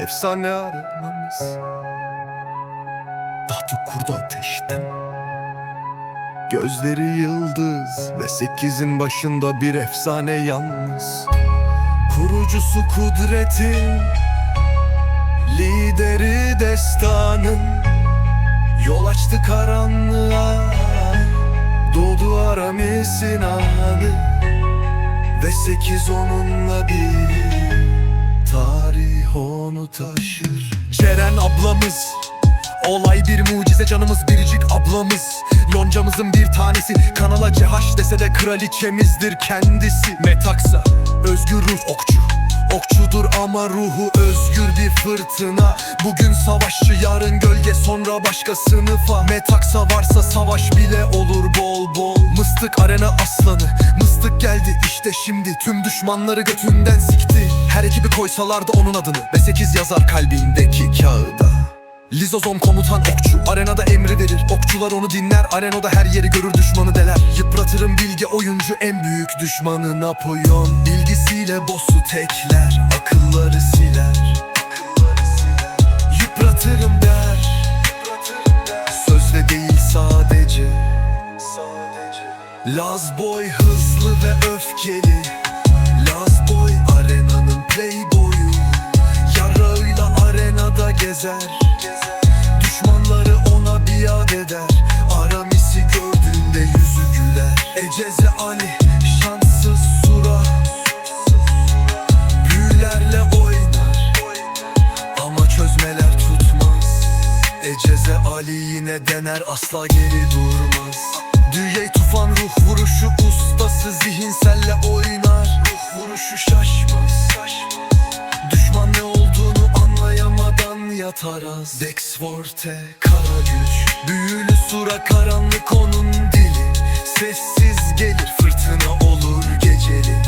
Efsane aramamız. Tahtı kurdu ateşten. Gözleri yıldız ve sekizin başında bir efsane yalnız. Kurucusu kudretin Lideri destanın. Yol açtı karanlığa Doğdu Aramis'in anı. Ve sekiz onunla bir onu taşır. Ceren ablamız Olay bir mucize canımız biricik ablamız. Yoncamızın bir tanesi Kanala CH dese de kraliçemizdir kendisi. Metaksa özgür ruh okçu. Okçudur ama ruhu özgür bir fırtına. Bugün savaşçı yarın gölge sonra başka sınıfa. Metaksa varsa savaş bile olur bol bol Mıstık arena aslanı. Mıstık geldi işte şimdi. Tüm düşmanları götünden sikti. Her ekibi koysalardı onun adını. Ve sekiz yazar kalbindeki kağıda. Lizozom komutan okçu. Arenada emri verir. Okçular onu dinler. Arenada her yeri görür düşmanı deler. Yıpratırım bilge oyuncu En büyük düşmanı Napolyon. Bilgisiyle boss'u tekler. Akılları Laz boy hızlı ve öfkeli. Laz boy arenanın playboyu. Yarağıyla arenada gezer. Düşmanları ona biat eder. Aramis'i gördüğünde yüzü güler. Eceze Ali şanssız sura. Büyülerle oynar. Ama çözmeler tutmaz. Eceze Ali yine dener asla geri durmaz anlayamadan yatar az Dex Forte kara güç Büyülü sura karanlık onun dili. Sessiz gelir fırtına olur geceli.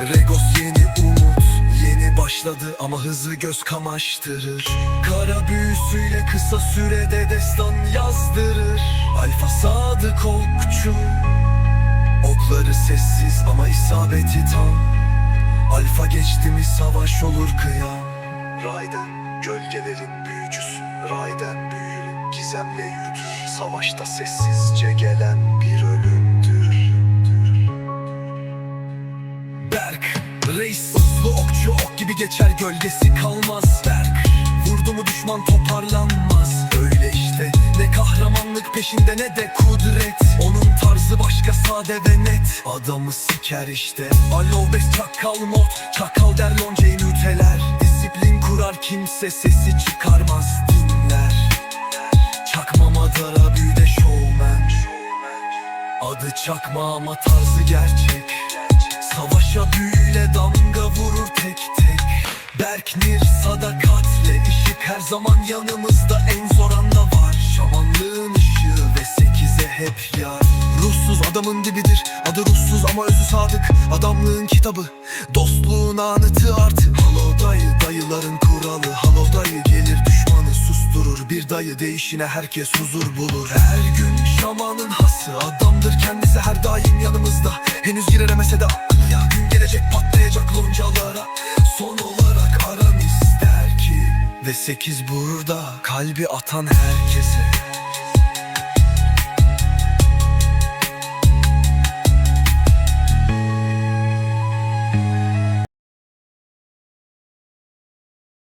Regos yeni umut Yeni başladı ama hızı göz kamaştırır. Kara büyüsüyle kısa sürede destan yazdırır. Alfa sadık okçu. Okları sessiz ama isabeti tam. Alfa geçti mi savaş olur kıyam. Raiden gölgelerin büyücüsü Raiden büyülü gizemle yürütür Savaşta sessizce gelen bir ölümdür. Berk Reis uslu okçu ok gibi geçer gölgesi kalmaz. Berk Vurdu mu düşman toparlanmaz. Öyle işte ne kahramanlık peşinde ne de kudret. Onun tarzı başka sade ve net. Adamı siker işte. Alo bes çakal mod Çakal der lonceyi nüteler Kimse sesi çıkarmaz dinler. Çakma madara büyüde showman. Adı çakma ama tarzı gerçek. Savaşa büyüyle damga vurur tek tek. Berk Nir sadakatle ışık her zaman yanımızda en zor anda var. Şamanlığın ışığı hep yar. Ruhsuz adamın dibidir adı ruhsuz ama özü sadık. Adamlığın kitabı dostluğun anıtı artı Halo dayı dayıların kuralı. Halo dayı gelir düşmanı susturur. Bir dayı değişine herkes huzur bulur. Her gün şamanın hası adamdır kendisi her daim yanımızda. Henüz giremese de ya gün gelecek patlayacak loncalara. Son olarak Aramis der ki Ve sekiz burada kalbi atan herkese